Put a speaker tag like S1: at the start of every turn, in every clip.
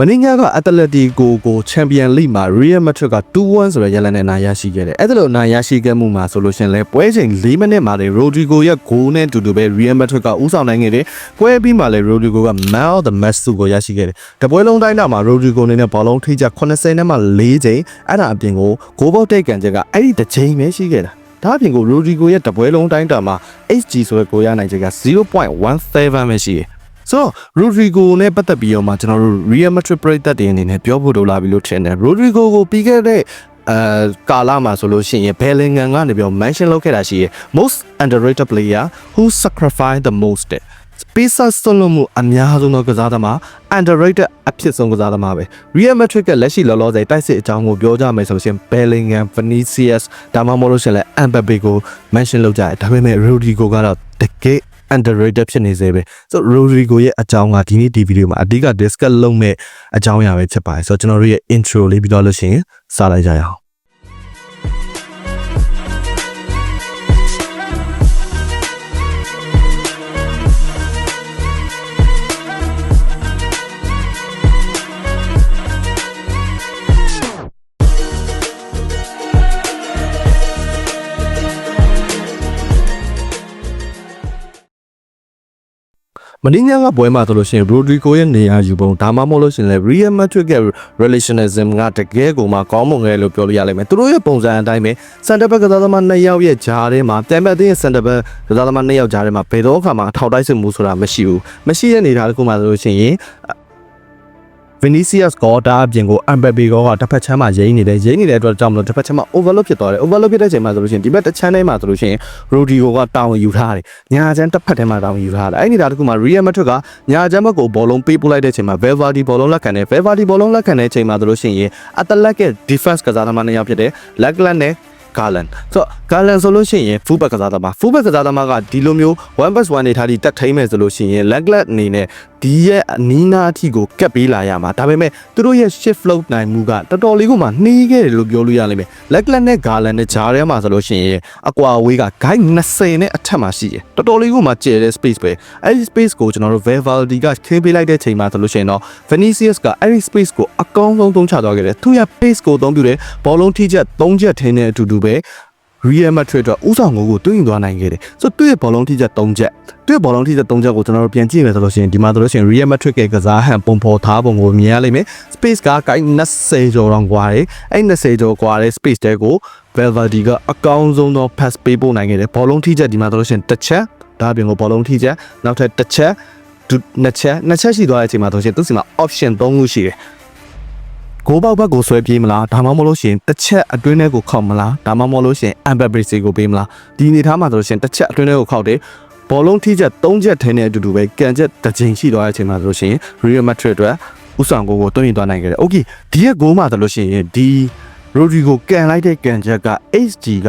S1: မနင်းညကအက်တလက်တီကိုကိုချန်ပီယံလိမှာ Real Madrid က2-1ဆိုတဲ့ရလန်နဲ့နိုင်ရရှိခဲ့တယ်။အဲ့ဒါလိုနိုင်ရရှိခဲ့မှုမှာဆိုလို့ရှရင်လဲပွဲချိန်၄မိနစ်မှာလေ Rodrigo ရဲ့ဂိုးနဲ့အတူတူပဲ Real Madrid ကဦးဆောင်နိုင်ခဲ့တယ်။ပွဲပြီးမှလည်း Rodrigo က Man of the Match ဆုကိုရရှိခဲ့တယ်။တပွဲလုံးတိုင်းတာမှာ Rodrigo အနေနဲ့ဘောလုံးထိချ80နဲ့မှ4ချိန်အဲ့ဒါအပြင်ကိုဂိုးဘောက်တိတ်ကန်ချက်ကအဲ့ဒီတစ်ချိန်ပဲရှိခဲ့တာ။ဒါအပြင်ကို Rodrigo ရဲ့တပွဲလုံးတိုင်းတာမှာ HG ဆိုတဲ့ကိုရနိုင်ချက်က0.17ပဲရှိတယ်။ ဆိုတော့ Rodrigo နဲ့ပတ်သက်ပြီးတော့မှကျွန်တော်တို့ Real Madrid ပရိသတ်တွေအနေနဲ့ပြောဖို့လိုလာပြီလို့ထင်တယ် Rodrigo ကိုပြီးခဲ့တဲ့အဲကာလာမှာဆိုလို့ရှိရင် Bellingham ကနေပြီးတော့ mention လုပ်ခဲ့တာရှိရယ် most underrated player who sacrificed the most တဲ့ Space ဆွလို့မှုအများဆုံးသောကစားသမား underrated အဖြစ်ဆုံးကစားသမားပဲ Real Madrid ကလက်ရှိလောလောဆယ်တိုက်စစ်အကြောင်းကိုပြောကြမယ်ဆိုလို့ရှိရင် Bellingham, Vinicius ဒါမှမဟုတ်လို့ရှိရင်လည်း Mbappe ကို mention လုပ်ကြတယ်ဒါပေမဲ့ Rodrigo ကတော့တကယ် underrated ဖြစ်နေစေပဲဆိုတော့ Rodrigo ရဲ့အကြောင်းကဒီနေ့ဒီဗီဒီယိုမှာအဓိက discuss လုပ်မဲ့အကြောင်းအရာပဲဖြစ်ပါတယ်ဆိုတော့ကျွန်တော်တို့ရဲ့ intro လေးပြီးတော့လို့ရှိရင်စလိုက်ကြရအောင် မင်းညာကပွဲမှာဆိုလို့ရှိရင် Rodrigo ရဲ့နေရာယူပုံဒါမှမဟုတ်လို့ရှိရင်လည်း Real Madrid ရဲ့ relationism ကတကယ်ကိုမှကောင်းမွန်ခဲ့လို့ပြောလို့ရလိမ့်မယ်သူတို့ရဲ့ပုံစံအတိုင်းပဲ center back ကစားသမား2ယောက်ရဲ့ဂျားထဲမှာပြန်မဲ့တဲ့ center back ကစားသမား2ယောက်ဂျားထဲမှာဘယ်တော့အခါမှအထောက်တိုက်စစ်မှုဆိုတာမရှိဘူးမရှိတဲ့နေသားတစ်ခုမှဆိုလို့ရှိရင် Vinicius ကဒါအပြင်ကို Mbappe ကတစ်ဖက်ချမ်းမှာရိမ့်နေတယ်ရိမ့်နေတဲ့အတွက်ကြောင့်မလို့တစ်ဖက်ချမ်းမှာ overload ဖြစ်သွားတယ် overload ဖြစ်တဲ့အချိန်မှာဆိုလို့ရှိရင်ဒီဘက်တစ်ချမ်းထဲမှာဆိုလို့ရှိရင် Rodrigo ကတာဝန်ယူထားတယ်ညာချမ်းတစ်ဖက်ထဲမှာတာဝန်ယူထားတယ်အဲ့ဒီနေတာတခုမှာ Real Madrid ကညာချမ်းဘက်ကိုဘောလုံးပေးပို့လိုက်တဲ့အချိန်မှာ Valverde ဘောလုံးလက်ခံတယ် Valverde ဘောလုံးလက်ခံတဲ့အချိန်မှာဆိုလို့ရှိရင်အတလက်က defense ကစားသမားနှစ်ယောက်ဖြစ်တယ် Lachlan နဲ့ Garland ဆိုတော့ Garland ဆိုလို့ရှိရင် fullback ကစားသမား fullback ကစားသမားကဒီလိုမျိုး 1+1 နေထားပြီးတက်ထိမ့်မယ်ဆိုလို့ရှိရင် Lachlan အနေနဲ့ဒီရဲ့အနီးနားအထိကိုကပ်ပေးလာရမှာဒါပေမဲ့သူတို့ရဲ့ shift flow နိုင်မှုကတော်တော်လေးကိုမှနှီးခဲ့တယ်လို့ပြောလို့ရလိမ့်မယ် Lachlan နဲ့ Garland နဲ့ဂျားထဲမှာဆိုလို့ရှိရင်အကွာအဝေးက guide 20နဲ့အထက်မှာရှိတယ်တော်တော်လေးကိုမှကျယ်တဲ့ space ပဲအဲ့ဒီ space ကိုကျွန်တော်တို့ Valverde ကခင်းပေးလိုက်တဲ့ချိန်မှာဆိုလို့ရှိရင်တော့ Vinicius ကအဲ့ဒီ space ကိုအကောင်းဆုံးသုံးချသွားခဲ့တယ်သူရဲ့ pace ကိုအသုံးပြုတယ်ဘောလုံးထိချက်3ချက်ထင်းတဲ့အတူတူပဲ Real Madrid အတွက်ဥဆောင်ငိုးကိုတွင်းယူသွားနိုင်ခဲ့တယ်။ဆိုတော့သူ့ရဲ့ဘောလုံးထိချက်3ချက်သူ့ရဲ့ဘောလုံးထိချက်3ချက်ကိုကျွန်တော်တို့ပြန်ကြည့်မယ်ဆိုလို့ရှိရင်ဒီမှာဆိုလို့ရှိရင် Real Madrid ရဲ့ကစားဟန်ပုံဖော်ထားပုံကိုမြင်ရလိမ့်မယ်။ Space ကကိုင်း20ကျော်တောင်ကွာတယ်။အဲ့20ကျော်ကွာတဲ့ space တဲကို Valverde ကအကောင်းဆုံးသော pass ပေးပို့နိုင်ခဲ့တယ်။ဘောလုံးထိချက်ဒီမှာဆိုလို့ရှိရင်တစ်ချက်ဒါအပြင်ကိုဘောလုံးထိချက်နောက်ထပ်တစ်ချက်ဒုနှစ်ချက်နှစ်ချက်ရှိသွားတဲ့အချိန်မှာဆိုရှင်သူစီမှာ option 3ခုရှိတယ်။ ကိုပေါက်ဘက်ကိုဆွဲပြေးမလားဒါမှမဟုတ်လို့ရှိရင်တစ်ချက်အတွင်းထဲကိုခောက်မလားဒါမှမဟုတ်လို့ရှိရင် Mbappe စီကိုပေးမလားဒီအနေထားမှာဆိုလို့ရှိရင်တစ်ချက်အတွင်းထဲကိုခောက်တယ်ဘောလုံးထိချက်3ချက်ထင်းတဲ့အတူတူပဲကန်ချက်တစ်ချိန်ရှိသွားတဲ့အချိန်မှာဆိုလို့ရှိရင် Real Madrid အတွက်ဥဆောင်ကိုကိုတွင်းရင်သွားနိုင်ခဲ့တယ်။ Okay ဒီရဲ့ဂိုးမှာဆိုလို့ရှိရင်ဒီ Rodrigo ကန်လိုက်တဲ့ကန်ချက်က HG က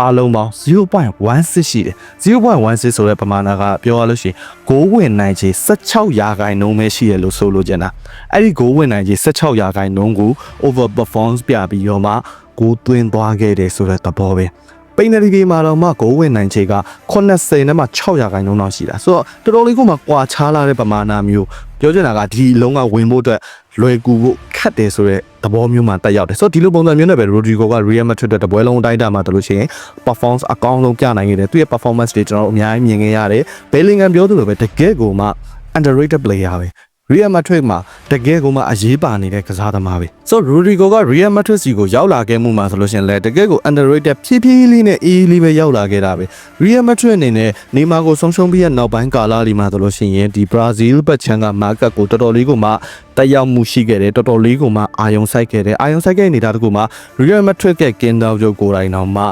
S1: အားလုံးပေါင်း0.16ရှိတယ်0.16ဆိုတဲ့ပမာဏကပြောရလို့ရှိရင်ဂိုးဝင်နိုင်ခြေ16ရာခိုင်နှုန်းပဲရှိရလို့ဆိုလိုချင်တာအဲ့ဒီဂိုးဝင်နိုင်ခြေ16ရာခိုင်နှုန်းကို over performance ပြပြီးတော့မှဂိုးသွင်းသွားခဲ့တယ်ဆိုတဲ့သဘောပဲ ပိန်နရီဂေမှာတော့မှဂိုးဝင်နိုင်ခြေက80နဲ့မှ6ရာခိုင်နှုန်းလောက်ရှိတာဆိုတော့တော်တော်လေးကမှကွာခြားလာတဲ့ပမာဏမျိုးပြောချင်တာကဒီလုံးကဝင်ဖို့အတွက်လွယ်ကူဖို့ခက်တယ်ဆိုတော့သဘောမျိုးမှာတက်ရောက်တယ်ဆိုတော့ဒီလိုပုံစံမျိုးနဲ့ပဲ Rodrigo က Real Madrid အတွက်တပွဲလုံးအတိုင်းအတာမှာတလို့ရှိရင် performance အကောင်းဆုံးပြနိုင်ခဲ့တယ်သူရဲ့ performance တွေကျွန်တော်တို့အများကြီးမြင်ခဲ့ရတယ် Bellingham ပြောသလိုပဲတကယ်ကိုမှ underrated player ပဲ Real Madrid မှာတကယ်ကိုမှအရေးပါနေတဲ့ကစားသမားပဲဆိုတော့ Rodrigo က Real Madrid စီကိုရောက်လာခဲ့မှုမှာဆိုလို့ရှိရင်လည်းတကယ်ကို underrated ဖြည်းဖြည်းလေးနဲ့အေးအေးလေးပဲရောက်လာခဲ့တာပဲ Real Madrid အနေနဲ့နေမာကိုဆုံးရှုံးပြီးတဲ့နောက်ပိုင်းကာလလီမှာဆိုလို့ရှိရင်ဒီ Brazil ဘက်ချန်က market ကိုတော်တော်လေးကိုမှတက်ရောက်မှုရှိခဲ့တယ်တော်တော်လေးကိုမှအာယုံဆိုင်ခဲ့တယ်အာယုံဆိုင်ခဲ့နေတာတကူမှာ Real Madrid ရဲ့ Kindle ရုပ်ကိုယ်တိုင်တော့မှ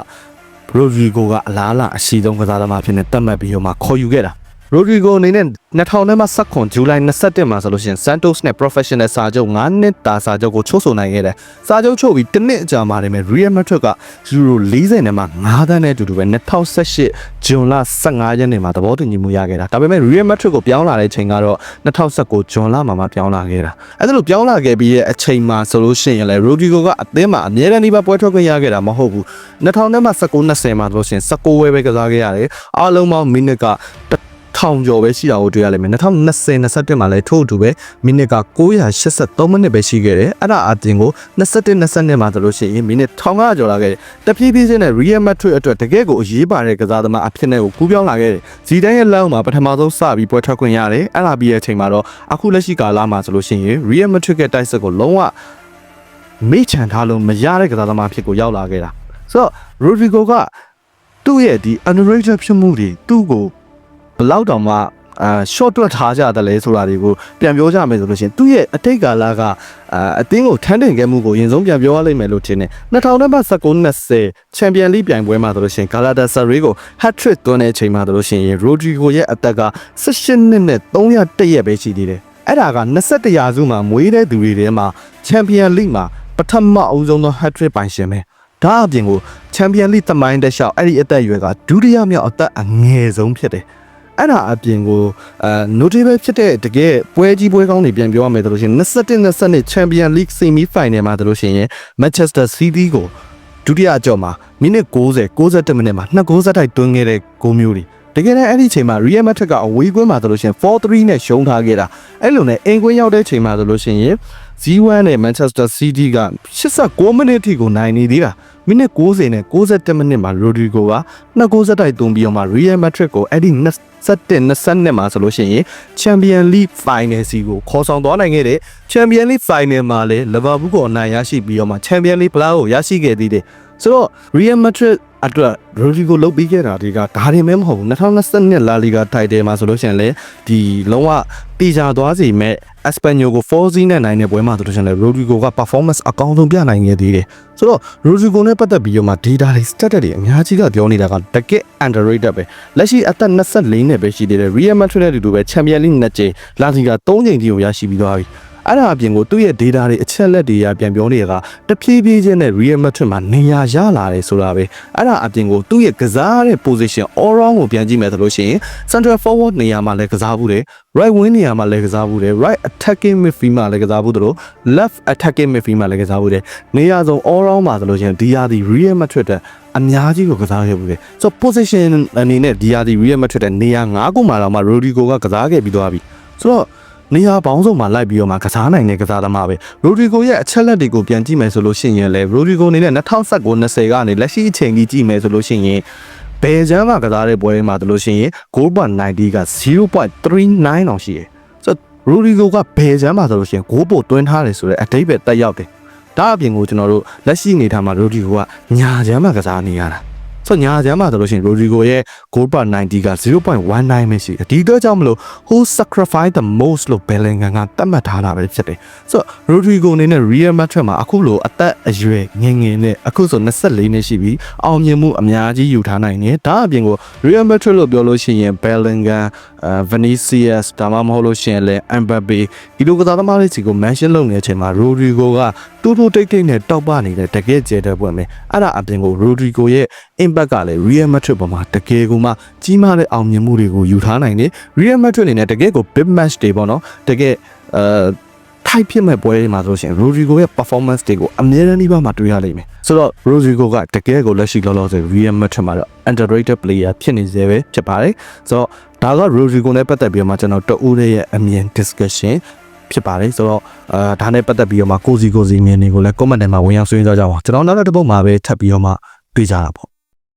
S1: Rodrigo ကအလားအလာအရှိဆုံးကစားသမားဖြစ်နေတတ်မှတ်ပြီးတော့မှခေါ်ယူခဲ့တာ Rodrigo အနေနဲ့2000နဲ့မှ19ဇူလိုင်21မှာဆိုလို့ရှိရင် Santos နဲ့ Professional စာချုပ်9နှစ်တာစာချုပ်ကိုချုပ်ဆိုနိုင်ခဲ့တယ်။စာချုပ်ချုပ်ပြီးတစ်နှစ်အကြာမှာတည်းမဲ့ Real Madrid က Euro 40နဲ့မှ9သန်းနဲ့အတူတူပဲ2018ဇွန်လ15ရက်နေ့မှာသဘောတူညီမှုရခဲ့တာ။ဒါပေမဲ့ Real Madrid ကိုပြောင်းလာတဲ့ချိန်ကတော့2019ဇွန်လမှာမှပြောင်းလာခဲ့တာ။အဲဒါလို့ပြောင်းလာခဲ့ပြီးရဲ့အချိန်မှာဆိုလို့ရှိရင်လည်း Rodrigo ကအသင်းမှာအမြဲတမ်းဒီပါပွဲထွက်ခွင့်ရခဲ့တာမဟုတ်ဘူး။2000နဲ့မှ19 20မှာဆိုလို့ရှိရင်19ဝဲပဲကစားခဲ့ရတယ်။အားလုံးပေါင်းမိနစ်က ထောင်ကျော်ပဲရှိတာကိုတွေ့ရလိမ့်မယ်2020 21မှာလည်းထို့အတူပဲမိနစ်က983မိနစ်ပဲရှိခဲ့တယ်အဲ့ဒါအပြင်ကို21 22မှာဆိုလို့ရှိရင်မိနစ်1500ကျော်လာခဲ့တယ်တဖြည်းဖြည်းချင်းနဲ့ Real Madrid အတွက်တကယ်ကိုအရေးပါတဲ့ကစားသမားအဖြစ်နဲ့ကိုကူးပြောင်းလာခဲ့တယ်ဇီဒန်ရဲ့လက်အောက်မှာပထမဆုံးစပြီးပွဲထွက်ခွင့်ရတယ်အဲ့ဒါပြီးတဲ့အချိန်မှာတော့အခုလက်ရှိကာလမှာဆိုလို့ရှိရင် Real Madrid ရဲ့တိုက်စစ်ကိုလုံးဝမေ့ချန်ထားလို့မရတဲ့ကစားသမားဖြစ်ကိုရောက်လာခဲ့တာဆိုတော့ Rodrigo ကသူ့ရဲ့ဒီ underrated ဖြစ်မှုတွေသူ့ကို ဘယ်လောက်တောင်မှအာ short တွက်ထားကြတယ်လဲဆိုတာတွေကိုပြန်ပြောကြမယ်ဆိုလို့ရှိရင်သူ့ရဲ့အတိတ်ကာလကအာအသင်းကိုထမ်းတင်ခဲ့မှုကိုအရင်ဆုံးပြန်ပြောရလိမ့်မယ်လို့ထင်တယ်2019-20ချန်ပီယံလိပြိုင်ပွဲမှာဆိုလို့ရှိရင် Galatasaray ကို hat-trick သွင်းတဲ့အချိန်မှာဆိုလို့ရှိရင် Rodrigo ရဲ့အသက်က18နှစ်နဲ့301ရက်ပဲရှိသေးတယ်အဲ့ဒါက21ရာစုမှာမွေးတဲ့သူတွေထဲမှာချန်ပီယံလိမှာပထမအဦးဆုံးသော hat-trick ပိုင်ရှင်ပဲဒါအပြင်ကိုချန်ပီယံလိသမိုင်းတက်လျှောက်အဲ့ဒီအသက်အရွယ်ကဒုတိယမြောက်အသက်အငယ်ဆုံးဖြစ်တယ် အဲ့ဒါအပြင်ကိုအဲ notable ဖြစ်တဲ့တကယ်ပွဲကြီးပွဲကောင်းတွေပြန်ပြောရမယ်ဆိုလို့ရှိရင်21 22 Champion League Semi Final မှာဆိုလို့ရှိရင် Manchester City ကိုဒုတိယအကြော့မှာမိနစ်90 61မိနစ်မှာနှစ်ဂိုးစက်တိုက်သွင်းခဲ့တဲ့ဂိုးမျိုးတွေတကယ်တမ်းအဲ့ဒီအချိန်မှာ Real Madrid ကအဝေးကွင်းမှာဆိုလို့ရှိရင်4-3နဲ့ရှုံးထားခဲ့တာအဲ့လိုနဲ့အင်ကွင်းရောက်တဲ့ချိန်မှာဆိုလို့ရှိရင် Z1 နဲ့ Manchester City က89မိနစ်ထိကိုနိုင်နေသေးတာ မိနစ်90နဲ့61မိနစ်မှာ Rodrigo ကနှစ်ဂိုးစက်တိုက်သွင်းပြီးတော့မှ Real Madrid ကိုအဲ့ဒီ27 20မှာဆိုလို့ရှိရင် Champion League Final စီကိုခေါ်ဆောင်သွားနိုင်ခဲ့တယ် Champion League Final မှာလည်း Liverpool ကိုအနိုင်ရရှိပြီးတော့မှ Champion League ဘလားကိုရရှိခဲ့သေးတယ် ဆိုတော့ Real Madrid အတွက် Rodrigo လုတ်ပြီးခဲ့တာတွေကဒါတွေမဲမဟုတ်ဘူး2022 La Liga title မှာဆိုလို့ရှိရင်လေဒီလုံးဝတေချာသွားစီမဲ့ Espanyol ကို4-0နဲ့နိုင်တဲ့ပွဲမှာဆိုလို့ရှိရင်လေ Rodrigo က performance အကောင်းဆုံးပြနိုင်ခဲ့သေးတယ်ဆိုတော့ Rodrigo နဲ့ပတ်သက်ပြီးတော့မှ data တွေ stat တွေအများကြီးကပြောနေတာကတကယ် underrated ပဲလက်ရှိအသက်24နဲ့ပဲရှိသေးတယ် Real Madrid နဲ့အတူတူပဲ Champions League နှစ်ကြိမ် La Liga 3ကြိမ်ထိကိုရရှိပြီးသွားပြီ အဲ့ဒါအပြင်ကိုသူ့ရဲ့ data တွေအချက်လက်တွေကပြန်ပြောနေတာကတဖြည်းဖြည်းချင်းနဲ့ Real Madrid မှာနေရာရလာတယ်ဆိုတာပဲအဲ့ဒါအပြင်ကိုသူ့ရဲ့ကစားတဲ့ position all round ကိုပြန်ကြည့်မယ်ဆိုလို့ရှိရင် central forward နေရာမှာလည်းကစားဘူးတယ် right wing နေရာမှာလည်းကစားဘူးတယ် right attacking midfield မှာလည်းကစားဘူးတယ်လို့ left attacking midfield မှာလည်းကစားဘူးတယ်နေရာစုံ all round မှာဆိုလို့ရှိရင်ဒီဟာဒီ Real Madrid တဲ့အများကြီးကိုကစားခဲ့ဘူးတယ်ဆိုတော့ position အနေနဲ့ဒီဟာဒီ Real Madrid တဲ့နေရာ၅ခုမှာတော့မှ Rodrigo ကကစားခဲ့ပြီးသွားပြီဆိုတော့ နေရာပေါင်းစုံမှာလိုက်ပြီးတော့မှကစားနိုင်တဲ့ကစားသမားပဲရိုဒီဂိုရဲ့အချက်လက်တွေကိုပြန်ကြည့်မယ်ဆိုလို့ရှိရင်လည်းရိုဒီဂိုအနေနဲ့2019-20ကနေလက်ရှိအချိန်ကြီးကြည့်မယ်ဆိုလို့ရှိရင်ဘယ်ချမ်းမှာကစားတဲ့ပွဲတွေမှာတို့လို့ရှိရင်9.90က0.39အောင်ရှိတယ်ဆိုတော့ရိုဒီဂိုကဘယ်ချမ်းမှာဆိုလို့ရှိရင်9ပို့တွင်းထားတယ်ဆိုတော့အတိတ်ပဲတက်ရောက်တယ်ဒါအပြင်ကိုကျွန်တော်တို့လက်ရှိအနေထားမှာရိုဒီဂိုကညာချမ်းမှာကစားနေရတာ ဆိုညာချမ်းမှာဆိုလို့ရှိရင် Rodrigo ရဲ့ goal per 90က0.19ပဲရှိတယ်ဒီတော့ကြောင့်မလို့ who sacrifice the most လို့ Bellingham ကသတ်မှတ်ထားတာပဲဖြစ်တယ်ဆိုတော့ Rodrigo အနေနဲ့ Real Madrid မှာအခုလိုအသက်အရွယ်ငယ်ငယ်နဲ့အခုဆို24နှစ်ရှိပြီအောင်မြင်မှုအများကြီးယူထားနိုင်တယ်ဒါအပြင်ကို Real Madrid လို့ပြောလို့ရှိရင် Bellingham အဲ Vinicius ဒါမှမဟုတ်လို့ရှိရင်လည်း Mbappe ဒီလိုကစားသမားတွေစီကို mention လုပ်နေတဲ့အချိန်မှာ Rodrigo ကတူတူတိတ်တိတ်နဲ့တောက်ပနေတဲ့တကယ်ကျဲတဲ့ပွဲမယ်အဲ့ဒါအပြင်ကို Rodrigo ရဲ့ impact ကလည်း Real Madrid ပေါ်မှာတကယ်ကိုမှကြီးမားတဲ့အောင်မြင်မှုတွေကိုယူထားနိုင်တယ် Real Madrid အနေနဲ့တကယ်ကို big match တွေပေါ့နော်တကယ်အဲ type ဖြစ်မဲ့ပွဲတွေမှာဆိုရှင် Rodrigo ရဲ့ performance တွေကိုအများကြီးပါမှတွေ့ရလိမ့်မယ်ဆိုတော့ Rodrigo ကတကယ်ကိုလက်ရှိလောလောဆယ် Real Madrid မှာတော့ underrated player ဖြစ်နေသေးပဲဖြစ်ပါတယ်ဆိုတော့ဒါက Rodrigo နဲ့ပတ်သက်ပြီးတော့မှကျွန်တော်တဦးရဲ့အမြင် discussion ဖြစ်ပါတယ်ဆိုတော့အာဒါနဲ့ပတ်သက်ပြီးတော့မှကိုစီကိုစီမြင်တွေကိုလည်း comment ထဲမှာဝင်ရောက်ဆွေးနွေးကြကြအောင်ကျွန်တော်နောက်တစ်ပုတ်မှာပဲထပ်ပြီးတော့မှတွေ့ကြတာပေါ့